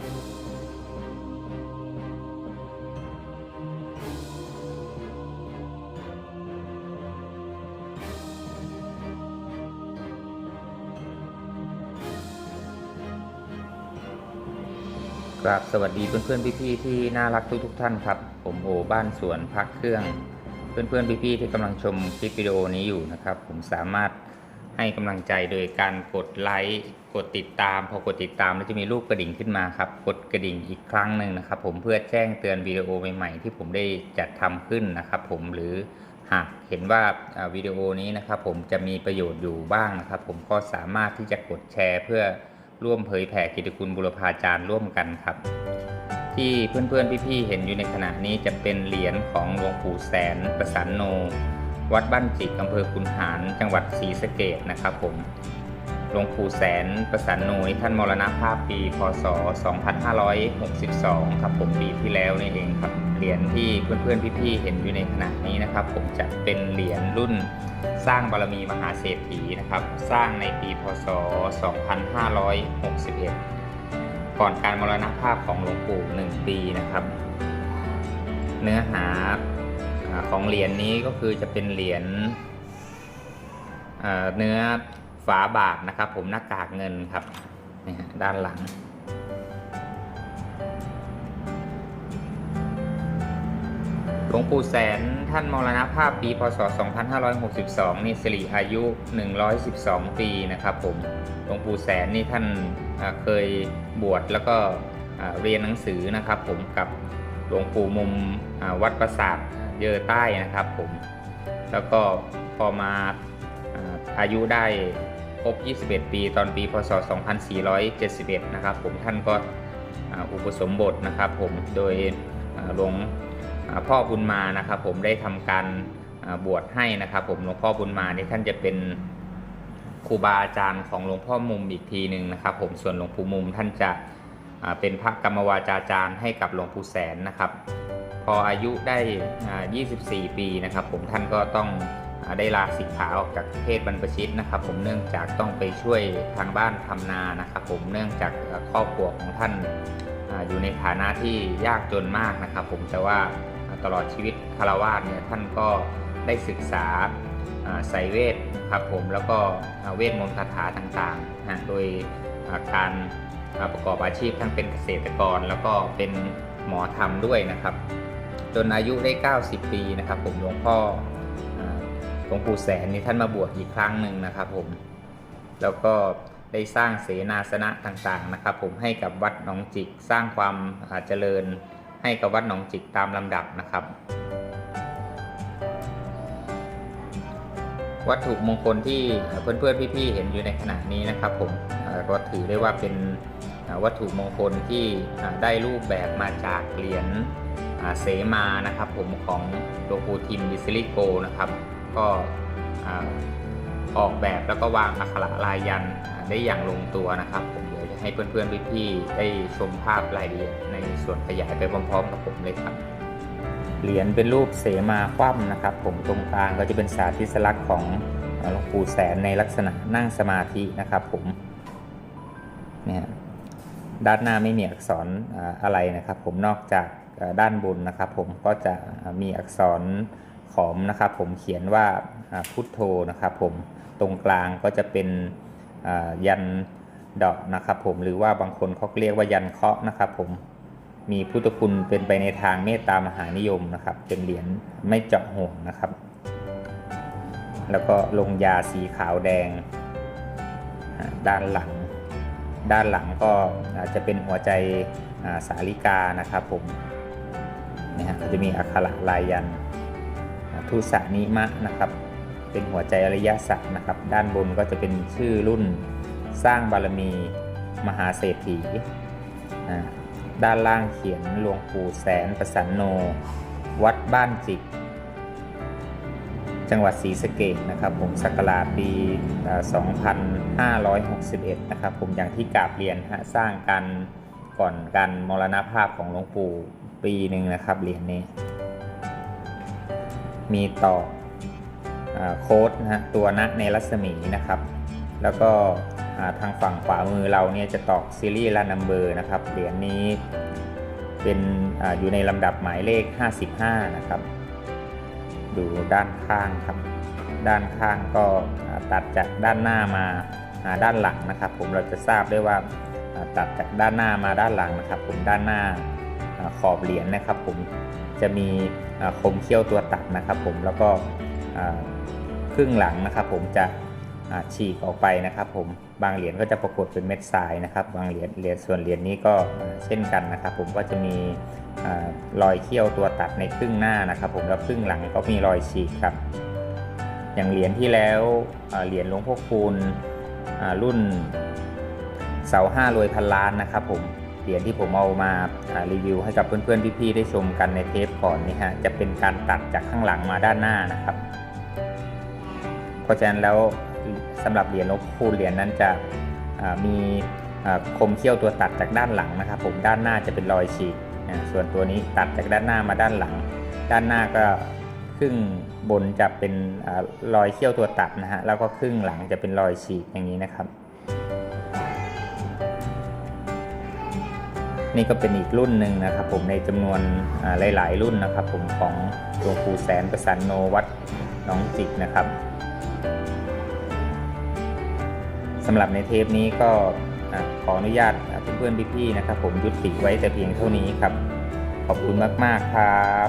กราบสวัสดีเพื่อนๆพี่ๆที่น่ารักทุกๆท่านครับ ผมโอบ้านสวนพักเครื่อง เพื่อนๆพี่ๆที่กำลังชมคลิปวิดีโอนี้อยู่นะครับ ผมสามารถ ให้กำลังใจโดยการกดไลค์กดติดตาม พอกดติดตามแล้วจะมีรูปกระดิ่งขึ้นมาครับ กดกระดิ่งอีกครั้งหนึ่งนะครับ ผมเพื่อแจ้งเตือนวิดีโอใหม่ๆ ที่ผมได้จัดทำขึ้นนะครับ ผมหรือหากเห็นว่าวิดีโอนี้นะครับ ผมจะมีประโยชน์อยู่บ้างนะครับ ผมก็สามารถที่จะกดแชร์ เพื่อร่วมเผยแผ่กิตติคุณบุรพาจารย์ร่วมกันครับ ที่เพื่อนๆพี่ๆเห็นอยู่ในขณะนี้จะเป็นเหรียญของหลวงปู่แสนประสันโน วัดบ้านจิกอำเภอคุนหาร จังหวัดศรีสะเกดนะครับผม หลวงปู่แสนประสันนนี่ท่านมรณภาพปี พศ 2562 ครับผมปีที่แล้วนี่เองครับ เหรียญที่เพื่อนๆพี่ๆเห็นอยู่ในขณะนี้นะครับ ผมจะเป็นเหรียญรุ่นสร้างบารมีมหาเศรษฐีนะครับ สร้างในปี พศ 2561 ก่อนการมรณภาพของหลวงปู่ 1 ปีนะครับ เนื้อหา ของเหรียญนี้ก็คือจะเป็นเหรียญเนื้อฝาบาทนะครับ ผมหน้ากากเงินครับนี่ฮะด้านหลัง หลวงปู่แสนท่านมรณภาพปี พศ 2562 นี่สิริอายุ 112 ปีนะครับผมหลวงปู่แสนนี่ท่านเคยบวชแล้วก็เรียนหนังสือนะครับ ผมกับหลวงปู่มุมวัดประสาท เยอใต้นะครับผม แล้วก็พอมาอายุได้ครบ 21 ปีตอนปีพศ 2471 นะครับผมท่านก็อุปสมบทนะครับผมโดยหลวงพ่อบุญมานะครับผมได้ทำการบวชให้นะครับผมหลวงพ่อบุญมานี่ท่านจะเป็นครูบาอาจารย์ของหลวงพ่อมุมอีกทีหนึ่งนะครับ ผมส่วนหลวงปู่มุมท่านจะเป็นพระกรรมวาจาจารย์ให้กับหลวงปู่แสนนะครับ พออายุได้ 24 ปีนะครับ ผมท่านก็ต้องได้ลาสิกขาออกจากเพศบรรพชิตนะครับ ผมเนื่องจากต้องไปช่วยทางบ้านทำนานะครับ ผมเนื่องจากครอบครัวของท่านอยู่ในฐานะที่ยากจนมากนะครับ ผมแต่ว่าตลอดชีวิตคารวาสเนี่ยท่านก็ได้ศึกษาอ่าไสยเวทนะครับผมแล้วก็เวทมนต์คาถาต่างๆนะโดยการประกอบอาชีพทั้งเป็นเกษตรกร แล้วก็เป็นหมอธรรมด้วยนะครับ จนอายุได้ 90 ปีนะครับ ผมหลวงพ่อหลวงปู่แสนนี่ท่านมาบวชอีกครั้งหนึ่งนะครับ ผม แล้วก็ได้สร้างเสนาสนะต่างๆนะครับ ผมให้กับวัดหนองจิกสร้างความเจริญให้กับวัดหนองจิกตามลำดับนะครับ วัตถุมงคลที่เพื่อนๆพี่ๆเห็นอยู่ในขณะนี้นะครับ ผมก็ถือได้ว่าเป็นวัตถุมงคลที่ได้รูปแบบมาจากเหรียญ เสมานะครับผมของหลวงปู่ทิมดิซิลิโกนะครับ ก็ออกแบบแล้วก็วางอักขระลายยันได้อย่างลงตัวนะครับ ผมเดี๋ยวจะให้เพื่อนๆพี่ๆได้ชมภาพรายละเอียดในส่วนขยายไปพร้อมๆกับผมเลยครับเหรียญเป็นรูปเสมาคว่ำนะครับ ผมตรงกลางก็จะเป็นสาธิสลักษณ์ของหลวงปู่แสนในลักษณะนั่งสมาธินะครับผมเนี่ยด้านหน้าไม่มีอักษรออะไรนะครับ ผมนอกจาก ด้านบนนะครับผมก็จะมีอักษรขอมนะครับผมเขียนว่าพุทโธนะครับผมตรงกลางก็จะเป็นยันดอกนะครับผมหรือว่าบางคนเขาเรียกว่ายันเคาะนะครับผมมีพุทธคุณเป็นไปในทางเมตตามหานิยมนะครับ เป็นเหรียญไม่เจาะห่วงนะครับ แล้วก็ลงยาสีขาวแดง ด้านหลัง ด้านหลังก็จะเป็นหัวใจสาลิกานะครับผม นี่ฮะก็จะมีอักขระลายยันทุสานิมะนะครับ เป็นหัวใจอริยสัจนะครับ ด้านบนก็จะเป็นชื่อรุ่นสร้างบารมีมหาเศรษฐีด้านล่างเขียนหลวงปู่แสนประสันโน วัดบ้านจิก จังหวัดศรีสะเกดนะครับผมศักราชปีเอ่อ2561 นะครับผมอย่างที่กราบเรียนฮะสร้างกันก่อนการมรณภาพของหลวงปู่ ปีหนึ่งนะครับเหรียญนี้ มีต่ออโค้ดนะฮะตัวนะในรัศมีนะครับ แล้วก็ทางฝั่งขวามือเราเนี่ยจะตอกซีรีส์ละนัมเบอร์นะครับเหรียญนี้เป็นออยู่ในลำดับหมายเลข 55 นะครับ ดูด้านข้างครับ ด้านข้างก็ตัดจากด้านหน้ามาหาด้านหลังนะครับ ผมเราจะทราบได้ว่าตัดจากด้านหน้ามาด้านหลังนะครับ ผมด้านหน้า ขอบเหรียญนะครับ ผมจะมีคมเขี้ยวตัวตัดนะครับ ผมแล้วก็ครึ่งหลังนะครับ ผมจะฉีกออกไปนะครับ ผมบางเหรียญก็จะปรากฏเป็นเม็ดทรายนะครับ บางเหรียญเหรียญส่วนเหรียญนี้ก็เช่นกันนะครับ ผมก็จะมีรอยเขี้ยวตัวตัดในครึ่งหน้านะครับ ผมแล้วครึ่งหลังก็มีรอยฉีกครับ อย่างเหรียญที่แล้วเหรียญหลวงพ่อคูณรุ่นเสาห้ารวยพันล้านนะครับ ผม เหรียญที่ผมเอามารีวิวให้กับเพื่อนๆพี่ๆได้ชมกันในเทปก่อนนี่ฮะจะเป็นการตัดจากข้างหลังมาด้านหน้านะครับ เพราะฉะนั้นแล้วสำหรับเหรียญหลวงพ่อคูณเหรียญนั้นจะมีคมเขี้ยวตัวตัดจากด้านหลังนะครับ ผมด้านหน้าจะเป็นรอยฉีกส่วนตัวนี้ตัดจากด้านหน้ามาด้านหลัง ด้านหน้าก็ครึ่งบนจะเป็นรอยเขี้ยวตัวตัดนะฮะแล้วก็ครึ่งหลังจะเป็นรอยฉีกอย่างนี้นะครับ นี่ก็เป็นอีกรุ่นหนึ่งนะครับ ผมในจำนวนหลาย ๆ รุ่นนะครับ ผมของหลวงปู่แสนประสันโนวัดหนองจิกนะครับสำหรับในเทปนี้ก็ขออนุญาตเพื่อนๆพี่ๆนะครับ ผมยุติไว้แต่เพียงเท่านี้ครับ ขอบคุณมากๆครับ